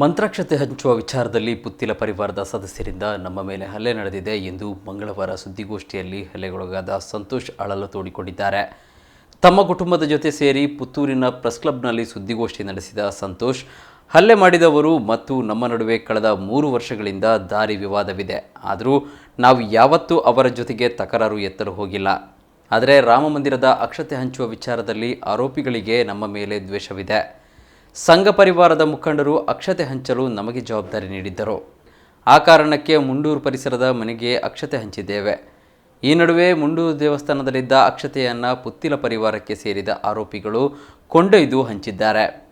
ಮಂತ್ರಾಕ್ಷತೆ ಹಂಚುವ ವಿಚಾರದಲ್ಲಿ ಪುತ್ತಿಲ ಪರಿವಾರದ ಸದಸ್ಯರಿಂದ ನಮ್ಮ ಮೇಲೆ ಹಲ್ಲೆ ನಡೆದಿದೆ ಎಂದು ಮಂಗಳವಾರ ಸುದ್ದಿಗೋಷ್ಠಿಯಲ್ಲಿ ಹಲ್ಲೆಗೊಳಗಾದ ಸಂತೋಷ್ ಅಳಲು ತೋಡಿಕೊಂಡಿದ್ದಾರೆ. ತಮ್ಮ ಕುಟುಂಬದ ಜೊತೆ ಸೇರಿ ಪುತ್ತೂರಿನ ಪ್ರೆಸ್ ಕ್ಲಬ್ನಲ್ಲಿ ಸುದ್ದಿಗೋಷ್ಠಿ ನಡೆಸಿದ ಸಂತೋಷ್, ಹಲ್ಲೆ ಮಾಡಿದವರು ಮತ್ತು ನಮ್ಮ ನಡುವೆ ಕಳೆದ ಮೂರು ವರ್ಷಗಳಿಂದ ದಾರಿ ವಿವಾದವಿದೆ. ಆದರೂ ನಾವು ಯಾವತ್ತೂ ಅವರ ಜೊತೆಗೆ ತಕರಾರು ಎತ್ತಲು ಹೋಗಿಲ್ಲ. ಆದರೆ ರಾಮಮಂದಿರದ ಅಕ್ಷತೆ ಹಂಚುವ ವಿಚಾರದಲ್ಲಿ ಆರೋಪಿಗಳಿಗೆ ನಮ್ಮ ಮೇಲೆ ದ್ವೇಷವಿದೆ. ಸಂಘ ಪರಿವಾರದ ಮುಖಂಡರು ಅಕ್ಷತೆ ಹಂಚಲು ನಮಗೆ ಜವಾಬ್ದಾರಿ ನೀಡಿದ್ದರು. ಆ ಕಾರಣಕ್ಕೆ ಮುಂಡೂರು ಪರಿಸರದ ಮನೆಗೆ ಅಕ್ಷತೆ ಹಂಚಿದ್ದೇವೆ. ಈ ನಡುವೆ ಮುಂಡೂರು ದೇವಸ್ಥಾನದಲ್ಲಿದ್ದ ಅಕ್ಷತೆಯನ್ನು ಪುತ್ತಿಲ ಪರಿವಾರಕ್ಕೆ ಸೇರಿದ ಆರೋಪಿಗಳು ಕೊಂಡೊಯ್ದು ಹಂಚಿದ್ದಾರೆ.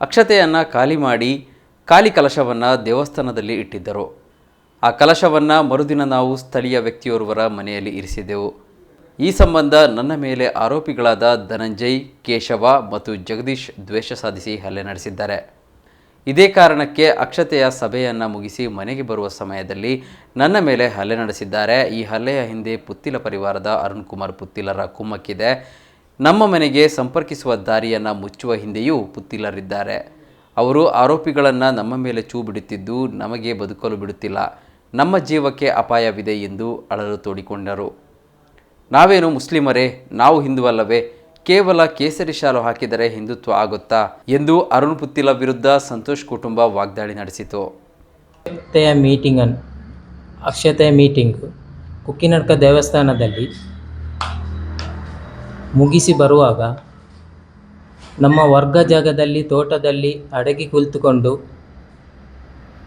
ಅಕ್ಷತೆಯನ್ನು ಖಾಲಿ ಮಾಡಿ ಖಾಲಿ ಕಲಶವನ್ನು ದೇವಸ್ಥಾನದಲ್ಲಿ ಇಟ್ಟಿದ್ದರು. ಆ ಕಲಶವನ್ನು ಮರುದಿನ ನಾವು ಸ್ಥಳೀಯ ವ್ಯಕ್ತಿಯೋರ್ವರ ಮನೆಯಲ್ಲಿ ಇರಿಸಿದೆವು. ಈ ಸಂಬಂಧ ನನ್ನ ಮೇಲೆ ಆರೋಪಿಗಳಾದ ಧನಂಜಯ್, ಕೇಶವ ಮತ್ತು ಜಗದೀಶ್ ದ್ವೇಷ ಸಾಧಿಸಿ ಹಲ್ಲೆ ನಡೆಸಿದ್ದಾರೆ. ಇದೇ ಕಾರಣಕ್ಕೆ ಅಕ್ಷತೆಯ ಸಭೆಯನ್ನು ಮುಗಿಸಿ ಮನೆಗೆ ಬರುವ ಸಮಯದಲ್ಲಿ ನನ್ನ ಮೇಲೆ ಹಲ್ಲೆ ನಡೆಸಿದ್ದಾರೆ. ಈ ಹಲ್ಲೆಯ ಹಿಂದೆ ಪುತ್ತಿಲ ಪರಿವಾರದ ಅರುಣ್ ಕುಮಾರ್ ಪುತ್ತಿಲರ ಕುಮ್ಮಕ್ಕಿದೆ. ನಮ್ಮ ಮನೆಗೆ ಸಂಪರ್ಕಿಸುವ ದಾರಿಯನ್ನು ಮುಚ್ಚುವ ಹಿಂದೆಯೂ ಪುತ್ತಿಲರಿದ್ದಾರೆ. ಅವರು ಆರೋಪಿಗಳನ್ನು ನಮ್ಮ ಮೇಲೆ ಚೂ ಬಿಡುತ್ತಿದ್ದು ನಮಗೆ ಬದುಕಲು ಬಿಡುತ್ತಿಲ್ಲ. ನಮ್ಮ ಜೀವಕ್ಕೆ ಅಪಾಯವಿದೆ ಎಂದು ಅಳಲು ತೋಡಿಕೊಂಡರು. ನಾವೇನು ಮುಸ್ಲಿಮರೇ ನಾವು ಹಿಂದುವಲ್ಲವೇ ಕೇವಲ ಕೇಸರಿ ಶಾಲು ಹಾಕಿದರೆ ಹಿಂದುತ್ವ ಆಗುತ್ತಾ ಎಂದು ಅರುಣ್ ಪುತ್ತಿಲ ವಿರುದ್ಧ ಸಂತೋಷ್ ಕುಟುಂಬ ವಾಗ್ದಾಳಿ ನಡೆಸಿತು. ಅಕ್ಷತೆಯ ಮೀಟಿಂಗ್ ಅಕ್ಷತೆಯ ಮೀಟಿಂಗು ಕುಕ್ಕಿನಡ್ಕ ದೇವಸ್ಥಾನದಲ್ಲಿ ಮುಗಿಸಿ ಬರುವಾಗ ನಮ್ಮ ವರ್ಗ ಜಾಗದಲ್ಲಿ ತೋಟದಲ್ಲಿ ಅಡಗಿ ಕುಳಿತುಕೊಂಡು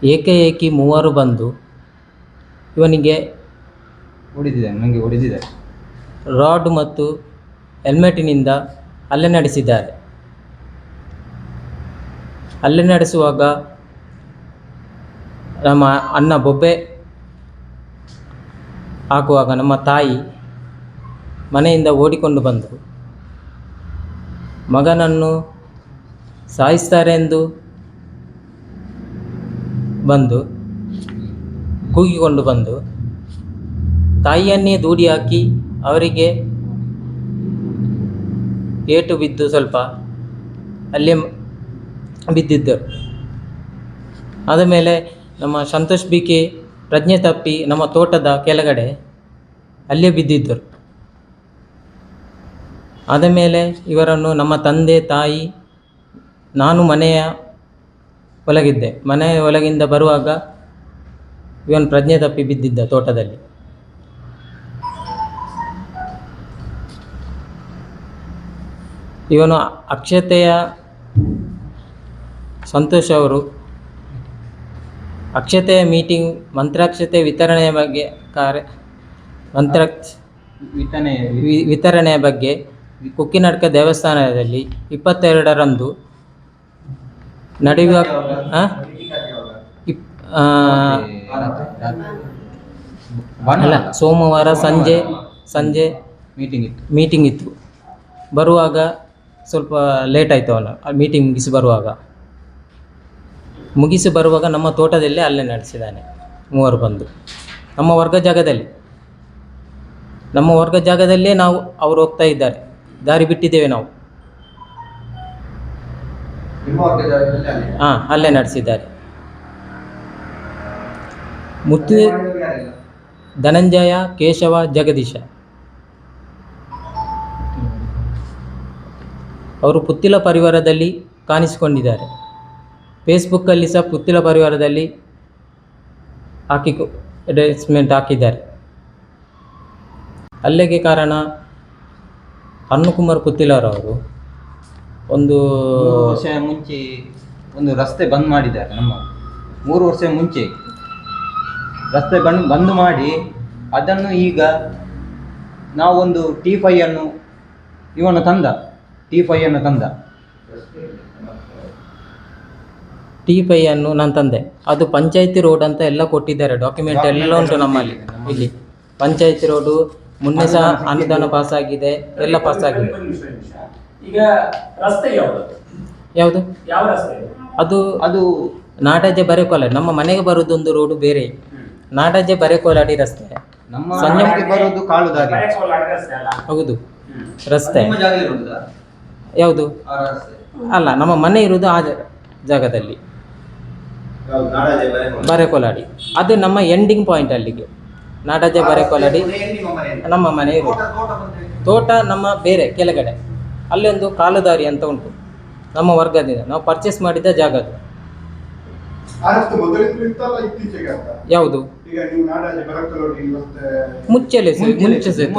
ಏಕಏಕಿ ಮೂವರು ಬಂದು ಇವನಿಗೆ ಹೊಡಿದಿದ್ದಾನೆ ನನಗೆ ಹೊಡಿದಿದ್ದಾರೆ ರಾಡ್ ಮತ್ತು ಹೆಲ್ಮೆಟಿನಿಂದ ಹಲ್ಲೆ ನಡೆಸಿದ್ದಾರೆ. ಹಲ್ಲೆ ನಡೆಸುವಾಗ ನಮ್ಮ ಅಣ್ಣ ಬೊಬ್ಬೆ ಹಾಕುವಾಗ ನಮ್ಮ ತಾಯಿ ಮನೆಯಿಂದ ಓಡಿಕೊಂಡು ಬಂದರು. ಮಗನನ್ನು ಸಾಯಿಸ್ತಾರೆ ಎಂದು ಬಂದು ಕೂಗಿಕೊಂಡು ಬಂದು ತಾಯಿಯನ್ನೇ ದೂಡಿ ಹಾಕಿ ಅವರಿಗೆ ಏಟು ಬಿದ್ದು ಸ್ವಲ್ಪ ಅಲ್ಲೇ ಬಿದ್ದಿದ್ದರು ಆದಮೇಲೆ ನಮ್ಮ ಸಂತೋಷ್ ಬಿಕೆ ಪ್ರಜ್ಞೆ ತಪ್ಪಿ ನಮ್ಮ ತೋಟದ ಕೆಳಗಡೆ ಅಲ್ಲೇ ಬಿದ್ದಿದ್ದರು ಆದ ಮೇಲೆ ಇವರನ್ನು ನಮ್ಮ ತಂದೆ, ತಾಯಿ, ನಾನು ಮನೆಯ ಒಳಗಿದ್ದೆ. ಮನೆಯ ಒಳಗಿಂದ ಬರುವಾಗ ಇವನು ಪ್ರಜ್ಞೆ ತಪ್ಪಿ ಬಿದ್ದಿದ್ದ ತೋಟದಲ್ಲಿ. ಇವನು ಅಕ್ಷತೆಯ ಸಂತೋಷ್ ಅವರು. ಅಕ್ಷತೆಯ ಮೀಟಿಂಗ್ ಮಂತ್ರಾಕ್ಷತೆ ವಿತರಣೆಯ ಬಗ್ಗೆ ಕಾರ್ಯ ಮಂತ್ರ ವಿತನೆ ವಿತರಣೆಯ ಬಗ್ಗೆ ಕುಕ್ಕಿನಡ್ಕ ದೇವಸ್ಥಾನದಲ್ಲಿ ಇಪ್ಪತ್ತೆರಡರಂದು ನಡೆಯುವ ಅಲ್ಲ ಸೋಮವಾರ ಸಂಜೆ ಸಂಜೆ ಮೀಟಿಂಗ್ ಇತ್ತು. ಮೀಟಿಂಗ್ ಇತ್ತು. ಬರುವಾಗ ಸ್ವಲ್ಪ ಲೇಟ್ ಆಯಿತು ಅವನು ಆ ಮೀಟಿಂಗ್ ಮುಗಿಸಿ ಬರುವಾಗ. ಮುಗಿಸಿ ಬರುವಾಗ ನಮ್ಮ ತೋಟದಲ್ಲೇ ಅಲ್ಲೇ ನಡೆಸಿದ್ದಾನೆ ಮೂವರು ಬಂದು. ನಮ್ಮ ವರ್ಗ ಜಾಗದಲ್ಲಿ. ನಮ್ಮ ವರ್ಗ ಜಾಗದಲ್ಲೇ ನಾವು ಅವರು ಹೋಗ್ತಾ ಇದ್ದಾರೆ. ದಾರಿ ಬಿಟ್ಟಿದ್ದೇವೆ ನಾವು. ಹಾಂ ಅಲ್ಲೇ ನಡೆಸಿದ್ದಾರೆ ಮುತ್ತು ಧನಂಜಯ ಕೇಶವ ಜಗದೀಶ. ಅವರು ಪುತ್ತಿಲ ಪರಿವಾರದಲ್ಲಿ ಕಾಣಿಸಿಕೊಂಡಿದ್ದಾರೆ. ಫೇಸ್ಬುಕ್ಕಲ್ಲಿ ಸಹ ಪುತ್ತಿಲ ಪರಿವಾರದಲ್ಲಿ ಹಾಕಿ ಅಡ್ವರ್ಟೈಸ್ಮೆಂಟ್ ಹಾಕಿದ್ದಾರೆ. ಅಲ್ಲೆಗೆ ಕಾರಣ ಅನ್ನುಕುಮಾರ್ ಪುತ್ತಿಲರವರು. ಒಂದು ವರ್ಷ ಮುಂಚೆ ಒಂದು ರಸ್ತೆ ಬಂದ್ ಮಾಡಿದ್ದಾರೆ ನಮ್ಮ ಮೂರು ವರ್ಷ ಮುಂಚೆ. ರಸ್ತೆ ಬಂದ್ ಬಂದ್ ಮಾಡಿ ಅದನ್ನು ಈಗ ನಾವೊಂದು ಟಿ ಫೈ ಅನ್ನು ಇವನು ತಂದ. ಟಿ ಫೈಯನ್ನು ತಂದ. ಟಿ ಪೈಯನ್ನು ನಾನು ತಂದೆ. ಅದು ಪಂಚಾಯತಿ ರೋಡ್ ಅಂತ ಎಲ್ಲ ಕೊಟ್ಟಿದ್ದಾರೆ. ಡಾಕ್ಯುಮೆಂಟ್ ಎಲ್ಲ ಉಂಟು ನಮ್ಮಲ್ಲಿ. ಇಲ್ಲಿ. ಪಂಚಾಯತಿ ರೋಡು ಮೊನ್ನೆ ಸಹ ಅನುದಾನ ಪಾಸ್ ಆಗಿದೆ. ಎಲ್ಲ ಪಾಸ್ ಆಗಿದೆ. ಈಗ ರಸ್ತೆ ಯಾವುದು? ಯಾವುದು? ಯಾವ ರಸ್ತೆ? ಅದು ಅದು ನಾಡಾಜೆ ಬರೆಕೋಲಾಡಿ ನಮ್ಮ ಮನೆಗೆ ಬರೋದೊಂದು ರೋಡು ಬೇರೆ. ನಾಡಾಜೆ ಬರೆಕೋಲಾಡಿ ರಸ್ತೆ. ನಮ್ಮ ಸಂಜೆ- ಮನೆಗೆ ಬರೋದು ಕಾಳುದಾಗೆ. ಬರೆಕೋಲಾಡಿ ರಸ್ತೆ ಅಲ್ಲ. ಹೌದು. ರಸ್ತೆ? ಯಾವುದು? ಅಲ್ಲ, ನಮ್ಮ ಮನೆ ಇರುವುದು ಆ ಜಾಗದಲ್ಲಿ. ಬರೆಕೋಲಾಡಿ. ಅದು ನಮ್ಮ ಎಂಡಿಂಗ್ ಪಾಯಿಂಟ್ ಅಲ್ಲಿಗೆ ನಾಡಜ ಬರೆಕೊಲಾಡಿ ನಿಮ್ಮ ಮನೆ ಇರುವುದು. ತೋಟ- ನಮ್ಮ ಬೇರೆ, ಕೆಳಗಡೆ. ಅಲ್ಲೊಂದು ಕಾಲುದಾರಿ ಅಂತ ಉಂಟು. ನಮ್ಮ ವರ್ಗದಿಂದ. ನಾವು ಪರ್ಚೇಸ್ ಮಾಡಿದ ಜಾಗ ಅದು. ಯಾವುದು? ಮುಚ್ಚಲೆ ಸರ್ ಮುಂಚೆ ಸರ್.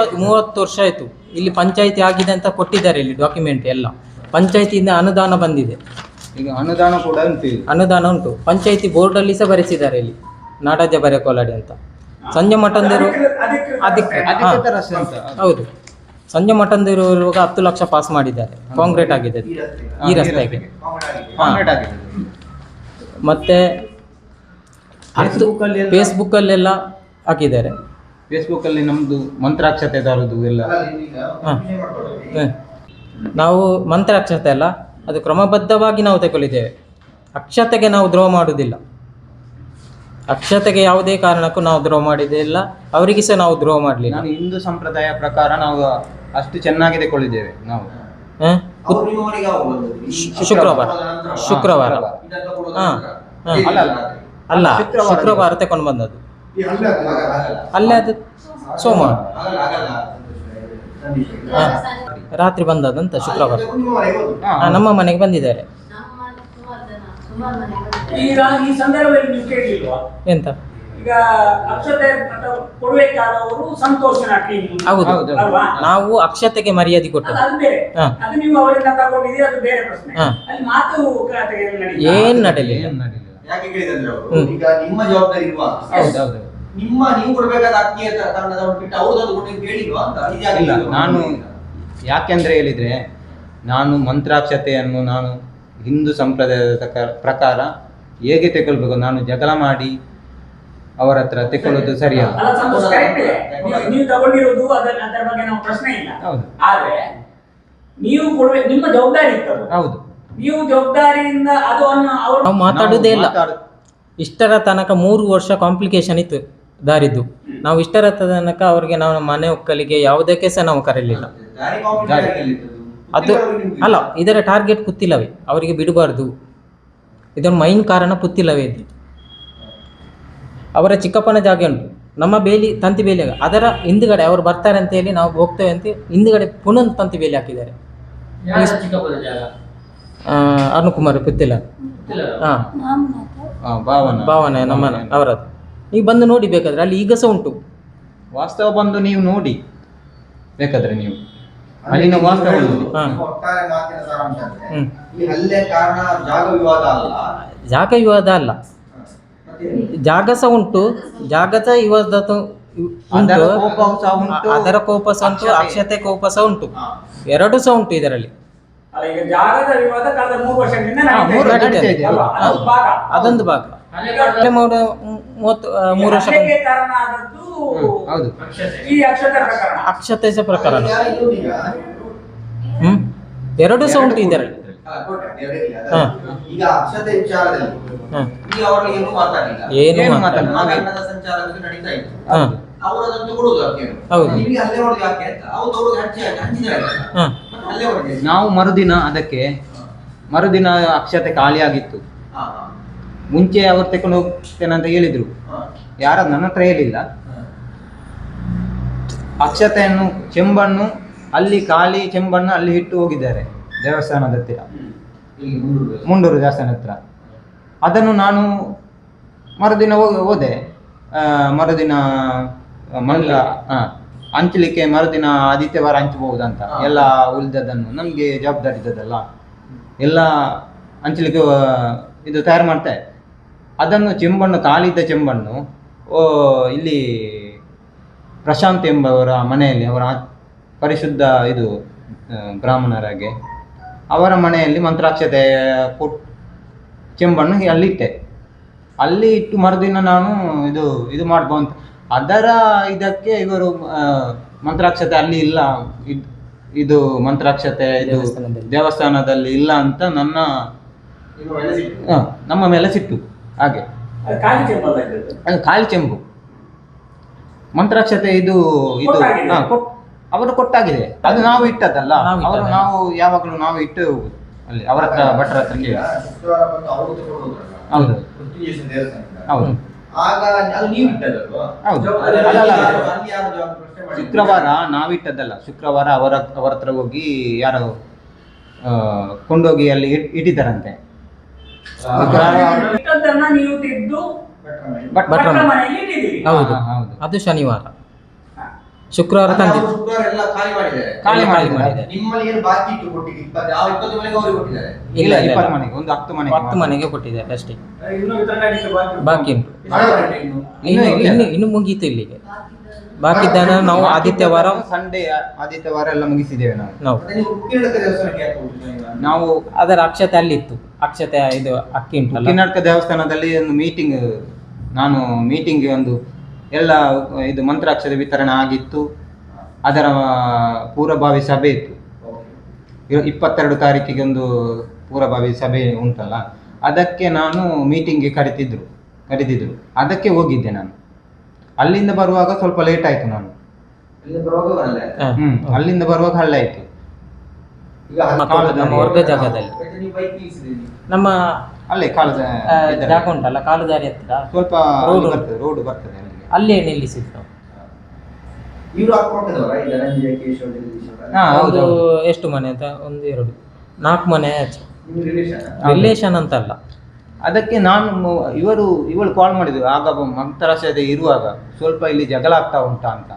ಆಯ್ತು. ಮೂವತ್ತು ವರ್ಷ ಆಯಿತು. ಇಲ್ಲಿ ಪಂಚಾಯತಿ ಆಗಿದೆ ಅಂತ ಕೊಟ್ಟಿದ್ದಾರೆ ಇಲ್ಲಿ ಡಾಕ್ಯುಮೆಂಟ್ ಎಲ್ಲ. ಪಂಚಾಯತಿಯಿಂದ ಅನುದಾನ ಬಂದಿದೆ. ಈಗ ಅನುದಾನ ಕೂಡ ಉಂಟು ಇಲ್ಲಿ. ಅನುದಾನ ಉಂಟು. ಪಂಚಾಯತಿ ಬೋರ್ಡಲ್ಲಿ ಸಹ ಬರೆಸಿದ್ದಾರೆ ಇಲ್ಲಿ. ನಾಡಾಜ ಬರೆಕೋಲಾಡಿ ಅಂತ. ಸಂಜೆ ಮಠಂದಿರು ಅದಕ್ಕೆ ಹೌದು. ಸಂಜೆ ಮಠಂದಿರು ಇರುವಾಗ ಹತ್ತು ಲಕ್ಷ ಪಾಸ್ ಮಾಡಿದ್ದಾರೆ. ಕಾಂಕ್ರೀಟ್ ಆಗಿದೆ ಈ ರಸ್ತೆ ಈ ರಸ್ತೆಗೆ. ಮತ್ತೆ ಫೇಸ್ಬುಕ್ಕಲ್ಲೆಲ್ಲ ಹಾಕಿದ್ದಾರೆ. ಫೇಸ್ಬುಕ್ ಅಲ್ಲಿ ನಮ್ದು ಮಂತ್ರಾಕ್ಷತೆದಾರದು ಎಲ್ಲ. ಹಾಂ. ನಾವು ಮಂತ್ರಾಕ್ಷತೆ ಅಲ್ಲ ಅದು ಕ್ರಮಬದ್ಧವಾಗಿ ನಾವು ತಗೊಳ್ಳಿದ್ದೇವೆ. ಅಕ್ಷತೆಗೆ ನಾವು ದ್ರೋಹ ಮಾಡುವುದಿಲ್ಲ. ಅಕ್ಷತೆಗೆ ಯಾವುದೇ ಕಾರಣಕ್ಕೂ ನಾವು ದ್ರೋಹ ಮಾಡಿದ್ದಿಲ್ಲ ಅವರಿಗೆ ಸಹ ನಾವು ದ್ರೋಹ ಮಾಡಲಿಲ್ಲ. ನಾನು ಹಿಂದೂ ಸಂಪ್ರದಾಯ ಪ್ರಕಾರ ನಾವು ಅಷ್ಟು ಚೆನ್ನಾಗಿ ತಗೊಳ್ಳಿದ್ದೇವೆ ನಾವು. ಹಾಂ? ಶುಕ್ರವಾರ. ಶುಕ್ರವಾರ. ಹಾಂ. ಅಲ್ಲ ಶುಕ್ರವಾರ ತಗೊಂಡು ಬಂದದ್ದು. ಅಲ್ಲೇ ಅದು ಸೋಮವಾರ. ಆಗಲ್ಲ, ಆಗಲ್ಲ. ಸಂದೀಪ್. ರಾತ್ರಿ ಬಂದದಂತ ಶುಕ್ರವಾರ. ಹಾ. ನಮ್ಮ ಮನೆಗೆ ಬಂದಿದ್ದಾರೆ. ಈಗ ಈ ಸಂದರ್ಭದಲ್ಲಿ ನೀವು ಕೇಳಿಲ್ವಾ? ಎಂತ? ಈಗ ಅಕ್ಷತೆ ಅಥವಾ ಕೊಡ್ಬೇಕಾದವರು ಸಂತೋಷನ ಟೀಮ್ ಹೌದು. ಹೌದು. ಅಲ್ವಾ? ನಾವು ಅಕ್ಷತೆಗೆ ಮರ್ಯಾದೆ ಕೊಟ್ಟು. ಕೊಟ್ಟದ್ದು ಅದು. ಬೇರೆ ಹಾ. ಅದು ನೀವು ಅವರಿಂದ ತಗೊಂಡಿದ್ದೀರಿ ಅದು ಬೇರೆ ಪ್ರಶ್ನೆ. ಹಾ. ಅಲ್ಲಿ ಮಾತು? ಏನ್ ನಡಲಿಲ್ಲ ಏನ್ ಯಾಕೆ ಕೇಳಿದಂದ್ರೆ ಅವರು? ಈಗ ನಿಮ್ಮ ಜವಾಬ್ದಾರಿ ಇರುವಾಗ ಹೌದು ಹೌದು. ನಿಮ್ಮ ನೀವು ಕೊಡಬೇಕಾದ ಅಕ್ಕಿ ಅಂತ ಕಾರಣದವ್ರು ಬಿಟ್ಟು ಅವ್ರದ್ದು ಕೊಟ್ಟು ಕೇಳಿಲ್ವಾ ಅಂತ? ಇಲ್ಲ ನಾನು? ಯಾಕೆಂದ್ರೆ ಹೇಳಿದ್ರೆ ನಾನು ಮಂತ್ರಾಕ್ಷತೆಯನ್ನು ನಾನು ಹಿಂದೂ ಸಂಪ್ರದಾಯದ ಪ್ರಕಾರ ಹೇಗೆ ತೆಗೊಳ್ಬೇಕು ನಾನು ಜಗಳ ಮಾಡಿ ಅವರ ಹತ್ರ ತೆಕ್ಕೊಳ್ಳೋದು ಸರಿಯಲ್ಲ. ನೀವು ತಗೊಂಡಿರೋದು ಅದರ ಬಗ್ಗೆ ನಾವು ಪ್ರಶ್ನೆ ಇಲ್ಲ. ಹೌದು. ಆದ್ರೆ ನೀವು ಕೊಡ್ಬೇಕು ನಿಮ್ಮ ಜವಾಬ್ದಾರಿ ಇತ್ತು ಹೌದು. ನೀವು ಜವಾಬ್ದಾರಿಯಿಂದ ಅದು ಮಾತಾಡುವುದೇ ಇಲ್ಲ. ಇಷ್ಟರ ತನಕ ಮೂರು ವರ್ಷ ಕಾಂಪ್ಲಿಕೇಶನ್ ಇತ್ತು. ದಾರಿದ್ದು. ನಾವು ಇಷ್ಟರ ತನಕ ಅವರಿಗೆ ನಾವು ಮನೆ ಒಕ್ಕಲಿಗೆ ಯಾವುದಕ್ಕೆ ಸಹ ನಾವು ಕರೀಲಿಲ್ಲ. ದಾರಿ ಅದು ಅಲ್ಲ ಇದರ ಟಾರ್ಗೆಟ್ ಕುತ್ತಿಲ್ಲವೇ? ಅವರಿಗೆ ಬಿಡಬಾರ್ದು. ಇದೊಂದು ಮೈನ್ ಕಾರಣ ಪುತ್ತಿಲ್ಲವೇ ಇದು ಅವರ ಚಿಕ್ಕಪ್ಪನ ಜಾಗ ಉಂಟು. ನಮ್ಮ ಬೇಲಿ ತಂತಿ ಬೇಲಿ ಅದರ ಹಿಂದುಗಡೆ ಅವರು ಬರ್ತಾರೆ ಅಂತ ಹೇಳಿ ನಾವು ಹೋಗ್ತೇವೆ ಅಂತ ಹಿಂದುಗಡೆ ಪುನಃ ತಂತಿ ಬೇಲಿ ಹಾಕಿದ್ದಾರೆ. ಅರುಣ್ ಕುಮಾರ್ ಪುತ್ತಿಲ್ಲ. ಹಾಂ. ಆ, ಭಾವನ. ಭಾವನೆ ನಮ್ಮ ಅವರದ್ದು. ನೀವು ಬಂದು ನೋಡಿ ಬೇಕಾದರೆ ಅಲ್ಲಿ ಈಗ ಸಹ ಉಂಟು ವಾಸ್ತವ ಬಂದು ನೀವು ನೋಡಿ ಬೇಕಾದ್ರೆ ನೀವು ಅಲ್ಲಿನ ವಾಸ್ತವ ನೋಡಿ ಹಾ. ನಿಮ್ಮ ಒಟ್ಟಾರೆ ಮಾತಿನ ಸಾರಾಂಶ ಅಂದ್ರೆ ಹ್ಮ್. ಈ ಹಲ್ಲೆ ಕಾರಣ ಜಾಗ ವಿವಾದ ಅಲ್ಲ ಜಾಗ ವಿವಾದ ಅಲ್ಲ ಮತ್ತೆ ಜಾಗ ಸಹ ಉಂಟು ಜಾಗ ಸಹ ವಿವಾದ ಉಂಟು ಅದರ ಕೋಪವು ಸಹ ಉಂಟು. ಅದರ ಕೋಪ ಸಹ ಉಂಟು ಅಕ್ಷತೆ. ಅಕ್ಷತೆ ಕೋಪ ಸಹ ಉಂಟು ಹಾ. ಎರಡು ಸಹ ಉಂಟು ಇದರಲ್ಲಿ ಅಲ್ಲ ಈಗ ಜಾಗದ ವಿವಾದ ಕಳೆದ ಮೂರು ವರ್ಷ ನಡೀತಾ ಇದೆ. ಅಲ್ವಾ? ಹಾ. ಭಾಗ. ಅದೊಂದು ಭಾಗ. ಮೂರು ಮೂವತ್ತು ಮೂರು ವರ್ಷ ಕಾರಣ ಆದದ್ದು ಹ್ಮ್, ಹೌದು. ಈ ಅಕ್ಷತೆ ಪ್ರಕರಣ. ಹ್ಮ್? ಎರಡು ಸಹ ಉಂಟು ಇದರಲ್ಲಿ. ಹಾ. ಈಗ ಅಕ್ಷತೆ ವಿಚಾರದಲ್ಲಿ ಹಾ. ಏನು ಮಾತಾಡಿಲ್ಲ ಏನು ಸಂಚಾರದಲ್ಲಿ ನಡೀತಾ ಇತ್ತು. ಹಾ. ಅವರು ಅದನ್ನು ತಗೊಳ್ಳೋದು ಯಾಕೆ ಹೌದು. ನಿಮಗೆ ಹಲ್ಲೆ ಮಾಡೋದು ಯಾಕೆ ಅಂತ. ಅವ್ರು ತಗೊಳ್ಳೋದು ಹಂಚಿ ಹಂಚಿದ್ದಾರೆ ಹಾ. ಮತ್ತೆ ಹಲ್ಲೆ ಹೊಡೆದಿದೆ ನಾವು ಮರುದಿನ ಅದಕ್ಕೆ ಮರುದಿನ ಅಕ್ಷತೆ ಖಾಲಿಯಾಗಿತ್ತು. ಆಗಿತ್ತು ಹಾ. ಮುಂಚೆ ಅವ್ರು ತಕೊಂಡು ಹೋಗ್ತೇನೆ ಅಂತ ಹೇಳಿದ್ರು. ಹಾ. ಯಾರ ನನ್ನ ಹತ್ರ ಹೇಳಿಲ್ಲ. ಹಾ. ಅಕ್ಷತೆಯನ್ನು ಚೆಂಬಣ್ಣು ಅಲ್ಲಿ ಖಾಲಿ ಚೆಂಬನ್ನು ಅಲ್ಲಿ ಇಟ್ಟು ಹೋಗಿದ್ದಾರೆ ದೇವಸ್ಥಾನದ ಹತ್ತಿರ. ಇಲ್ಲಿ ಮುಂಡೂರು ದೇವಸ್ಥಾನ. ಹತ್ರ. ಅದನ್ನು ನಾನು ಮರುದಿನ ಹೋಗಿ ಹೋದೆ. ಆ, ಮರುದಿನ ಮಂಗಳ ಹಂಚ್ಲಿಕ್ಕೆ ಮರುದಿನ ಆದಿತ್ಯವಾರ ಹಂಚಬಹುದಂತ. ಎಲ್ಲ ಉಳಿದದನ್ನು ನಮಗೆ ಜವಾಬ್ದಾರಿ ಇದ್ದದಲ್ಲ. ಎಲ್ಲ ಹಂಚಲಿಕ್ಕೆ ಇದು ತಯಾರು ಮಾಡ್ತಾರೆ ಅದನ್ನು ಚೆಂಬಣ್ಣು ಕಾಲಿದ್ದ ಚೆಂಬಣ್ಣು ಓ ಇಲ್ಲಿ ಪ್ರಶಾಂತ್ ಎಂಬವರ ಮನೆಯಲ್ಲಿ ಅವರ ಪರಿಶುದ್ಧ ಇದು ಬ್ರಾಹ್ಮಣರಾಗೆ ಅವರ ಮನೆಯಲ್ಲಿ ಮಂತ್ರಾಕ್ಷತೆ ಕೊಟ್ಟು ಚೆಂಬಣ್ಣು ಅಲ್ಲಿ ಇಟ್ಟೆ ಅಲ್ಲಿ ಇಟ್ಟು ಮರುದಿನ ನಾನು ಇದು ಇದು ಮಾಡ್ಬೋ ಅಂತ ಅದರ ಇದಕ್ಕೆ ಇವರು ಮಂತ್ರಾಕ್ಷತೆ ಅಲ್ಲಿ ಇಲ್ಲ ಇದ್- ಇದು ಮಂತ್ರಾಕ್ಷತೆ ಇದು ದೇವಸ್ಥಾನದಲ್ಲಿ. ಇಲ್ಲ ಅಂತ ನನ್ನ ನಿಮ್ಮ ಮೇಲೆ ಸಿಟ್ಟು. ಆ, ನಮ್ಮ ಮೇಲೆ ಸಿಟ್ಟು ಹಾಗೆ ಅದು ಖಾಲಿ ಚೆಂಬಲ್ಲ ಇದ್ದದ್ದು. ಅದು ಖಾಲಿ ಚೆಂಬು ಮಂತ್ರಾಕ್ಷತೆ ಇದು ಇದು ಕೊಟ್ಟಾಗಿದೆ. ಹಾ, ಕೊಟ್- ಅವರು ಕೊಟ್ಟಾಗಿದೆ ಅದು ನಾವು ಇಟ್ಟದಲ್ಲ ನಾವು ಅವರು ಇಟ್ಟದ್ದಲ್ಲ. ನಾವು ಯಾವಾಗಲೂ ನಾವು ಇಟ್ಟು ಹೋಗುದು ಅಲ್ಲಿ ಅವರ ಹತ್ರ ಭಟ್ರ ಹತ್ರ ಕೇಳಿ ಶುಕ್ರವಾರ ಬಂದು ಅವರು ತಗೊಂಡು ಹೋದ್ರಲ್ಲ ಹೌದು. ಹೌದು ಆಗ ಅದು ನೀವು ಇಟ್ಟದಲ್ವಾ ಹೌದು. ಅಲ್ಲಿ ಅಲ್ಲ, ಅಲ್ಲ, ಅಲ್ಲ. ಯಾರು- ಅಲ್ಲಿ ಜವಾಬ್ದಾರಿ ಪ್ರಶ್ನೆ ಮಾಡಿದ್ರು? ಶುಕ್ರವಾರ ನಾವಿಟ್ಟದ್ದಲ್ಲ ಶುಕ್ರವಾರ ಅವರ ಅವರ ಹತ್ರ ಹೋಗಿ ಯಾರೋ ಆ, ಕೊಂಡೋಗಿ ಅಲ್ಲಿ ಇಟ್- ಇಟ್ಟಿದ್ದಾರಂತೆ. ಇಟ್ಟದ್ದನ್ನ ನೀವು ತೆಗೆದು ಬಟ್ ಭಟ್ರ ಭಟ್ರ ಮನೆಯಲ್ಲಿ ಇಟ್ಟಿದ್ದೀರಿ. ಹೌದು. ಹಾ, ಹೌದು. ಅದು ಶನಿವಾರ. ಶುಕ್ರವಾರ ತಂದಿ ತಂದಿದ್ದು. ಶುಕ್ರವಾರ ಎಲ್ಲ ಖಾಲಿ ಮಾಡಿದ್ದಾರೆ. ಖಾಲಿ ಎಲ್ಲ ಮಾಡಿದ್ದಾರೆ. ನಿಮ್ಮಲ್ಲಿ ಏನು ಬಾಕಿ ಇಟ್ಟು ಕೊಟ್ಟಿದ್ದು ಇಪ್ಪತ್ತು ಯಾವ ಇಪ್ಪತ್ತು ಮನೆಗೆ ಅವರಿಗೆ ಕೊಟ್ಟಿದ್ದಾರೆ. ಇಲ್ಲ, ಇಪ್ಪತ್ತು. ಮನೆಗೆ ಒಂದು ಹತ್ತು ಮನೆಗೆ ಹತ್ತು ಮನೆಗೆ ಕೊಟ್ಟಿದ್ದಾರೆ ಅಷ್ಟೇ. ಇನ್ನು ವಿತರಣೆ ಆಗಲಿಕ್ಕೆ ಬಾಕಿ ಉಂಟು. ಬಾಕಿ ಇನ್ನು ಇನ್ನು ಇನ್ನು ಮುಗೀತು ಇಲ್ಲಿಗೆ. ಬಾಕಿ ದಾನ ನಾವು ಆದಿತ್ಯವಾರ ಸಂಡೆ ಆದಿತ್ಯವಾರ ಎಲ್ಲ ಮುಗಿಸಿದ್ದೇವೆ ನಾವು. ನಾವು. ನೀವು ಅದರ ಅಕ್ಷತೆ ಅಲ್ಲಿತ್ತು. ಅಕ್ಷತೆ ಇದು ಅಕ್ಕಿ ಉಂಟು ಕರ್ನಾಟಕ ದೇವಸ್ಥಾನದಲ್ಲಿ ಒಂದು ಮೀಟಿಂಗ್ ನಾನು ಮೀಟಿಂಗ್ ಒಂದು ಎಲ್ಲ ಇದು ಮಂತ್ರಾಕ್ಷರ ವಿತರಣೆ ಆಗಿತ್ತು. ಅದರ ಪೂರ್ವಭಾವಿ ಸಭೆ ಇತ್ತು. ಇಪ್ಪತ್ತೆರಡು ತಾರೀಕಿಗೆ ಒಂದು ಪೂರ್ವಭಾವಿ ಸಭೆ ಉಂಟಲ್ಲ? ಅದಕ್ಕೆ ನಾನು ಮೀಟಿಂಗ್ಗೆ ಕರೆತಿದ್ರು ಕರೆದಿದ್ರು. ಅದಕ್ಕೆ ಹೋಗಿದ್ದೆ ನಾನು. ಅಲ್ಲಿಂದ ಬರುವಾಗ ಸ್ವಲ್ಪ ಲೇಟ್ ಆಯ್ತು ನಾನು. ಹ್ಮ್ ಅಲ್ಲಿಂದ ಬರುವಾಗ ಹಳ್ಳ ಆಯ್ತು. ನಮ್ಮ ವರ್ಗ ಜಾಗದಲ್ಲಿ. ನಮ್ಮ ಅಲ್ಲೇ ಕಾಲದ. ಜಾಗ ಉಂಟಲ್ಲ ಕಾಲುದಾರಿ ಹತ್ತಿರ? ಸ್ವಲ್ಪ ರೋಡ್ ಬರ್ತದೆ ರೋಡ್ ಬರ್ತದೆ ಅಲ್ಲೇ ನಿಲ್ಲಿಸಿತ್ತು. ಹಾ, ಹೌದು. ಎಷ್ಟು ಮನೆ ಅಂತ? ಒಂದು ಎರಡು. ನಾಲ್ಕು ಮನೆ ಆಚೆ. ರಿಲೇಷನ್ ಅಂತಲ್ಲ. ಅದಕ್ಕೆ ನಾನು ಇವರು ಇವಳು ಕಾಲ್ ಮಾಡಿದ್ರು. ಆಗ ಮಂತ್ರಾಶಯದ ಇರುವಾಗ ಸ್ವಲ್ಪ ಇಲ್ಲಿ ಜಗಳ ಆಗ್ತಾ ಉಂಟಾ ಅಂತ.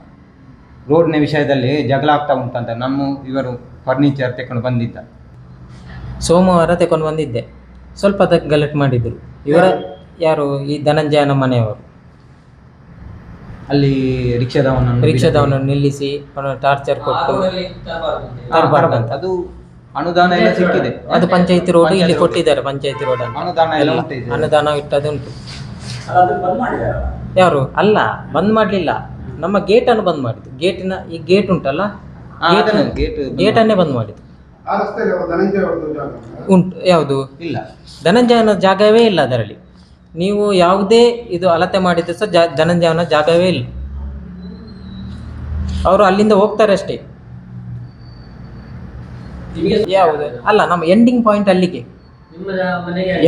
ರೋಡ್ನ ವಿಷಯದಲ್ಲಿ ಜಗಳ ಆಗ್ತಾ ಉಂಟಾ ಅಂತ ನಮ್ಮ ಇವರು ಫರ್ನಿಚರ್ ತಕೊಂಡು ಬಂದಿದ್ದ. ಸೋಮವಾರ ತಕೊಂಡು ಬಂದಿದ್ದೆ. ಸ್ವಲ್ಪ ಅದಕ್ಕೆ ಗಲಾಟೆ ಮಾಡಿದ್ರು. ಇವರ ಯಾರು? ಈ ಧನಂಜಯನ ಮನೆಯವರು. ಅಲ್ಲಿ ರಿಕ್ಷಾದವನನ್ನು ರಿಕ್ಷಾದವನನ್ನು ನಿಲ್ಲಿಸಿ ಅವನ ಟಾರ್ಚರ್ ಕೊಟ್ಟು ಅದು ಅನುದಾನ ಎಲ್ಲ ಸಿಕ್ಕಿದೆ. ಅದು ಪಂಚಾಯತಿ ರೋಡ್ ಇಲ್ಲಿ ಕೊಟ್ಟಿದ್ದಾರೆ ಪಂಚಾಯತಿ ರೋಡ್ ಅನುದಾನ ಎಲ್ಲ. ಅನುದಾನ ಇಟ್ಟದುಂಟು ಅದು ಬಂದ್ ಮಾಡಿದಾರಲ್ಲ ಯಾರು? ಅಲ್ಲ ಬಂದ್ ಮಾಡ್ಲಿಲ್ಲ. ನಮ್ಮ ಗೇಟ್ ಅನ್ನು ಬಂದ್ ಮಾಡಿದ್ದು. ಗೇಟಿನ ಈ ಗೇಟ್ ಉಂಟಲ್ಲ? ಗೇಟ್ ಅನ್ನೇ ಬಂದ್ ಮಾಡಿದ್ದು. ಆ ರಸ್ತೆಯಲ್ಲಿ ಅವ್ರ ಜಾಗ ಉಂಟಾ? ಉಂಟು ಯಾವುದು? ಇಲ್ಲ. ಧನಂಜಯನ ಜಾಗವೇ ಇಲ್ಲ ಅದರಲ್ಲಿ. ನೀವು ಯಾವುದೇ ಇದು ಅಳತೆ ಮಾಡಿದ್ರೆ ಸಹ ಜಾ ಧನಂಜಯನ ಜಾಗವೇ ಇಲ್ಲ. ಅವರು ಅಲ್ಲಿಂದ ಹೋಗ್ತಾರೆ ಅಷ್ಟೇ ಯಾವುದು ಅಲ್ಲ ನಮ್ಮ ಎಂಡಿಂಗ್ ಪಾಯಿಂಟ್ ಅಲ್ಲಿಗೆ.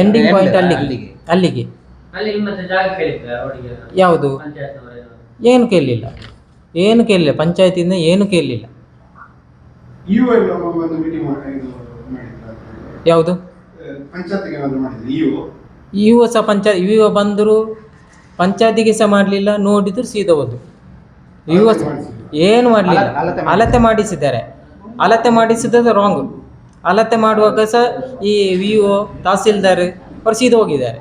ಎಂಡಿಂಗ್ ಪಾಯಿಂಟ್ ಅಲ್ಲಿಗೆ ಅಲ್ಲಿಗೆ. ಯಾವುದು? ಏನು ಕೇಳಲಿಲ್ಲ ಏನು ಕೇಳಲಿಲ್ಲ ಪಂಚಾಯತಿಯಿಂದ ಏನು ಕೇಳಲಿಲ್ಲ ಯಾವುದು? ಪಂಚಾಯತ್ಗೆ ಒ ಸಹ ಪಂಚಾಯತ್ ಇವ ಬಂದರು ಪಂಚಾಯತಿಗೆ ಸಹ ಮಾಡಲಿಲ್ಲ ನೋಡಿದ್ರು ಸೀದಾ ಹೋದ್ರು. ಇ ಒ ಏನು ಮಾಡಲಿಲ್ಲ. ಅಳತೆ ಮಾಡಿಸಿದ್ದಾರೆ. ಅಳತೆ ಮಾಡಿಸಿದ್ದು ರಾಂಗ್ ಅಳತೆ ಮಾಡುವಾಗ ಸಹ ಈ ವಿ ಒ ತಹಸೀಲ್ದಾರ್ ಅವ್ರು ಸೀದಾ ಹೋಗಿದ್ದಾರೆ.